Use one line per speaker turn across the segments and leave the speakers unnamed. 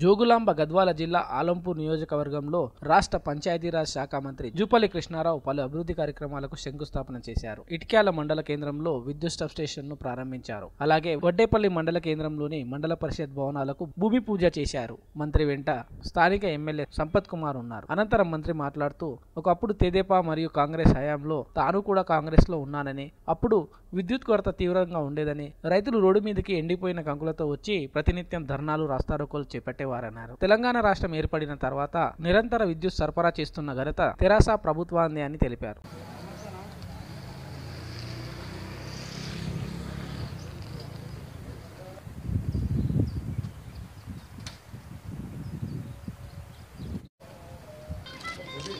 జోగులాంబ గద్వాల జిల్లా ఆలంపూర్ నియోజకవర్గంలో రాష్ట్ర పంచాయతీరాజ్ శాఖ మంత్రి జూపల్లి కృష్ణారావు పలు అభివృద్ధి కార్యక్రమాలకు శంకుస్థాపన చేశారు. ఇటిక్యాల మండల కేంద్రంలో విద్యుత్ సబ్ స్టేషన్ను ప్రారంభించారు. అలాగే వడ్డేపల్లి మండల కేంద్రంలోని మండల పరిషత్ భవనాలకు భూమి పూజ చేశారు. మంత్రి వెంట స్థానిక ఎమ్మెల్యే సంపత్ కుమార్ ఉన్నారు. అనంతరం మంత్రి మాట్లాడుతూ ఒకప్పుడు తెదేపా మరియు కాంగ్రెస్ హయాంలో తాను కూడా కాంగ్రెస్లో ఉన్నానని అప్పుడు విద్యుత్ కొరత తీవ్రంగా ఉండేదని రైతులు రోడ్డు మీదకి ఎండిపోయిన కంకులతో వచ్చి ప్రతినిత్యం ధర్నాలు రాస్తారోకోలు చేపట్టేవారన్నారు తెలంగాణ రాష్ట్రం ఏర్పడిన తర్వాత నిరంతర విద్యుత్ సరఫరా చేస్తున్న ఘనత తెరాస ప్రభుత్వాన్ని అని తెలిపారు.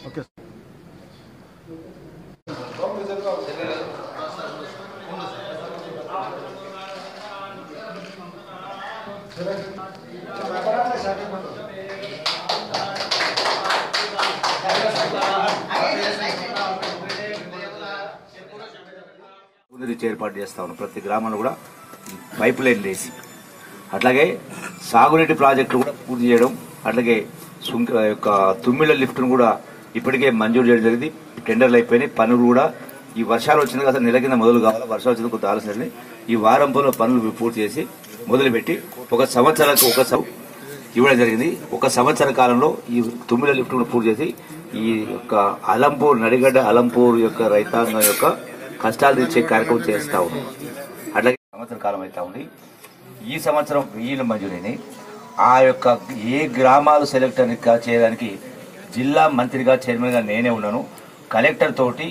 ఓకే. ఏర్పాటు చేస్తా ఉన్నాం. ప్రతి గ్రామంలో కూడా పైప్ లైన్ వేసి అట్లాగే సాగునీటి ప్రాజెక్టులు కూడా పూర్తి చేయడం అట్లాగే సుంక యొక్క తుమ్మిళ్ళ లిఫ్ట్ను కూడా ఇప్పటికే మంజూరు చేయడం జరిగింది. టెండర్లు అయిపోయినాయి పనులు కూడా ఈ వర్షాలు వచ్చింది కదా నెల కింద మొదలు కావాలి వర్షాలు వచ్చిన కొంత ఆలోచన ఈ వారం పనులు పూర్తి చేసి మొదలుపెట్టి ఒక సంవత్సరానికి ఒక సం- ఇవ్వడం జరిగింది. ఒక సంవత్సర కాలంలో ఈ తొమ్మిది లిఫ్ట్ కూడా పూర్తి చేసి ఈ యొక్క అలంపూర్ నడిగడ్డ అలంపూర్ యొక్క రైతాంగం యొక్క కష్టాలు తీర్చే కార్యక్రమం చేస్తా ఉన్నాం. అట్లాగే సంవత్సర కాలం అయితే ఉంది. ఈ సంవత్సరం వెయ్యిన మంజూరిని ఆ యొక్క ఏ గ్రామాలు సెలెక్ట్ అని చేయడానికి జిల్లా మంత్రిగా చైర్మన్గా నేనే ఉన్నాను. కలెక్టర్ తోటి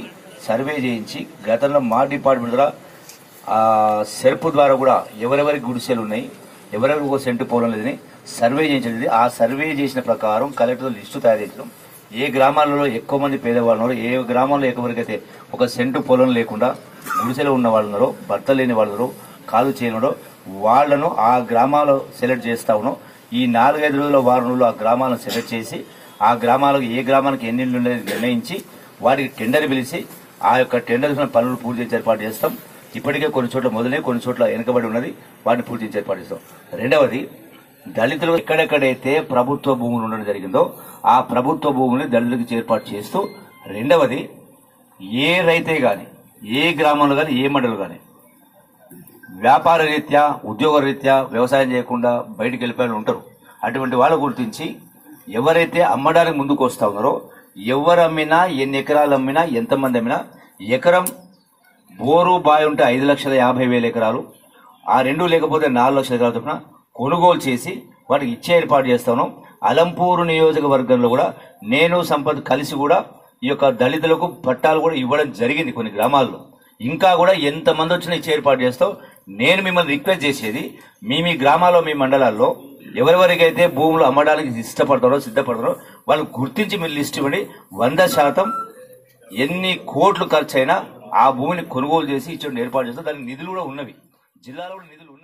సర్వే చేయించి గతంలో మా డిపార్ట్మెంట్ ద్వారా ఆ సెర్పు ద్వారా కూడా ఎవరెవరికి గుడిసెలు ఉన్నాయి ఎవరెవరికి ఒక సెంటు పొలం లేదని సర్వే చేయించలేదు ఆ సర్వే చేసిన ప్రకారం కలెక్టర్ లిస్టు తయారు చేయించడం. ఏ గ్రామాలలో ఎక్కువ మంది పేదవాళ్ళు ఉన్నారో ఏ గ్రామాల్లో ఎక్కువరికైతే ఒక సెంటు పొలం లేకుండా గుడిసెలు ఉన్న వాళ్ళు ఉన్నారో భర్త లేని వాళ్ళు ఉన్నారో కాలు చేయనున్నారో వాళ్ళను ఆ గ్రామాలు సెలెక్ట్ చేస్తా ఉన్నాం. ఈ నాలుగైదు రోజుల వారం రోజులు ఆ గ్రామాలను సెలెక్ట్ చేసి ఆ గ్రామాలకు ఏ గ్రామానికి ఎన్ని నిర్ణయించి వాటికి టెండర్ పిలిచి ఆ యొక్క టెండర్ పనులు పూర్తి చేసి ఏర్పాటు చేస్తాం. ఇప్పటికే కొన్ని చోట్ల మొదలై కొన్ని చోట్ల వెనుకబడి ఉన్నది. వాటిని పూర్తి చేసి ఏర్పాటు చేస్తాం. రెండవది దళితులు ఎక్కడెక్కడైతే ప్రభుత్వ భూములు ఉండడం జరిగిందో ఆ ప్రభుత్వ భూముల్ని దళితులకు ఏర్పాటు చేస్తూ రెండవది ఏ రైతే గాని ఏ గ్రామంలో గాని ఏ మండలు గాని వ్యాపార రీత్యా ఉద్యోగ రీత్యా వ్యవసాయం చేయకుండా బయటికి వెళ్ళిపోయి ఉంటారు. అటువంటి వాళ్ళు గుర్తించి ఎవరైతే అమ్మడానికి ముందుకు వస్తా ఉన్నారో ఎవరు అమ్మినా ఎన్ని ఎకరాలు అమ్మినా ఎంతమంది అమ్మినా ఎకరం బోరు బావి ఉంటే ఐదు లక్షల యాభై వేల ఎకరాలు ఆ రెండు లేకపోతే నాలుగు లక్షల ఎకరాల చొప్పున కొనుగోలు చేసి వాటికి ఇచ్చే ఏర్పాటు చేస్తాను అలంపూరు నియోజకవర్గంలో కూడా నేను సంపద కలిసి కూడా ఈ యొక్క దళితులకు పట్టాలు కూడా ఇవ్వడం జరిగింది కొన్ని గ్రామాల్లో. ఇంకా కూడా ఎంతమంది వచ్చినా ఇచ్చే ఏర్పాటు చేస్తాం. నేను మిమ్మల్ని రిక్వెస్ట్ చేసేది మీ మీ గ్రామాల్లో మీ మండలాల్లో ఎవరెవరికైతే భూములు అమ్మడానికి ఇష్టపడతారో సిద్ధపడతారో వాళ్ళు గుర్తించి మీరు లిస్ట్ ఇవ్వండి. వంద శాతం ఎన్ని కోట్లు ఖర్చు అయినా ఆ భూమిని కొనుగోలు చేసి ఇచ్చిన ఏర్పాటు చేస్తే దానికి నిధులు కూడా ఉన్నవి. జిల్లాలో కూడా నిధులు ఉన్నాయి.